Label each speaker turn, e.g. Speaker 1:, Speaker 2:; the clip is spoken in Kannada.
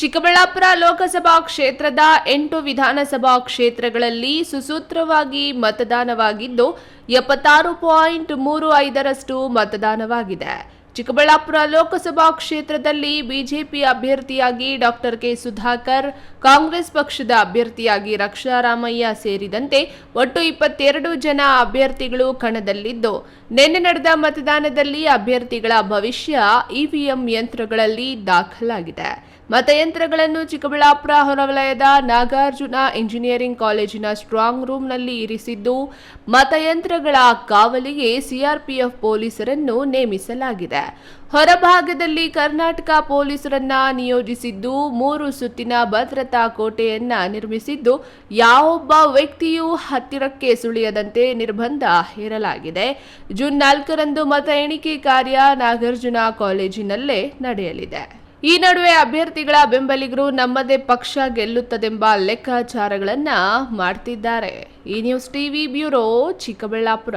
Speaker 1: ಚಿಕ್ಕಬಳ್ಳಾಪುರ ಲೋಕಸಭಾ ಕ್ಷೇತ್ರದ ಎಂಟು ವಿಧಾನಸಭಾ ಕ್ಷೇತ್ರಗಳಲ್ಲಿ ಸುಸೂತ್ರವಾಗಿ ಮತದಾನವಾಗಿದ್ದು ಎಪ್ಪತ್ತಾರು ಪಾಯಿಂಟ್ ಮೂರು ಐದರಷ್ಟು ಮತದಾನವಾಗಿದೆ. ಚಿಕ್ಕಬಳ್ಳಾಪುರ ಲೋಕಸಭಾ ಕ್ಷೇತ್ರದಲ್ಲಿ ಬಿಜೆಪಿ ಅಭ್ಯರ್ಥಿಯಾಗಿ ಡಾಕ್ಟರ್ ಕೆ ಸುಧಾಕರ್, ಕಾಂಗ್ರೆಸ್ ಪಕ್ಷದ ಅಭ್ಯರ್ಥಿಯಾಗಿ ರಕ್ಷಾರಾಮಯ್ಯ ಸೇರಿದಂತೆ ಒಟ್ಟು ಇಪ್ಪತ್ತೆರಡು ಜನ ಅಭ್ಯರ್ಥಿಗಳು ಕಣದಲ್ಲಿದ್ದು, ನಿನ್ನೆ ನಡೆದ ಮತದಾನದಲ್ಲಿ ಅಭ್ಯರ್ಥಿಗಳ ಭವಿಷ್ಯ ಇವಿಎಂ ಯಂತ್ರಗಳಲ್ಲಿ ದಾಖಲಾಗಿದೆ. ಮತಯಂತ್ರಗಳನ್ನು ಚಿಕ್ಕಬಳ್ಳಾಪುರ ಹೊರವಲಯದ ನಾಗಾರ್ಜುನ ಇಂಜಿನಿಯರಿಂಗ್ ಕಾಲೇಜಿನ ಸ್ಟ್ರಾಂಗ್ ರೂಮ್ನಲ್ಲಿ ಇರಿಸಿದ್ದು, ಮತಯಂತ್ರಗಳ ಕಾವಲಿಗೆ ಸಿಆರ್ಪಿಎಫ್ ಪೊಲೀಸರನ್ನು ನೇಮಿಸಲಾಗಿದೆ. ಹೊರಭಾಗದಲ್ಲಿ ಕರ್ನಾಟಕ ಪೊಲೀಸರನ್ನ ನಿಯೋಜಿಸಿದ್ದು ಮೂರು ಸುತ್ತಿನ ಭದ್ರತಾ ಕೋಟೆಯನ್ನ ನಿರ್ಮಿಸಿದ್ದು ಯಾವೊಬ್ಬ ವ್ಯಕ್ತಿಯೂ ಹತ್ತಿರಕ್ಕೆ ಸುಳಿಯದಂತೆ ನಿರ್ಬಂಧ ಹೇರಲಾಗಿದೆ. ಜೂನ್ ನಾಲ್ಕರಂದು ಮತ ಎಣಿಕೆ ಕಾರ್ಯ ನಾಗಾರ್ಜುನ ಕಾಲೇಜಿನಲ್ಲೇ ನಡೆಯಲಿದೆ. ಈ ನಡುವೆ ಅಭ್ಯರ್ಥಿಗಳ ಬೆಂಬಲಿಗರು ನಮ್ಮದೇ ಪಕ್ಷ ಗೆಲ್ಲುತ್ತದೆಂಬ ಲೆಕ್ಕಾಚಾರಗಳನ್ನ ಮಾಡ್ತಿದ್ದಾರೆ. ಈ ನ್ಯೂಸ್ ಟಿವಿ ಬ್ಯೂರೋ ಚಿಕ್ಕಬಳ್ಳಾಪುರ.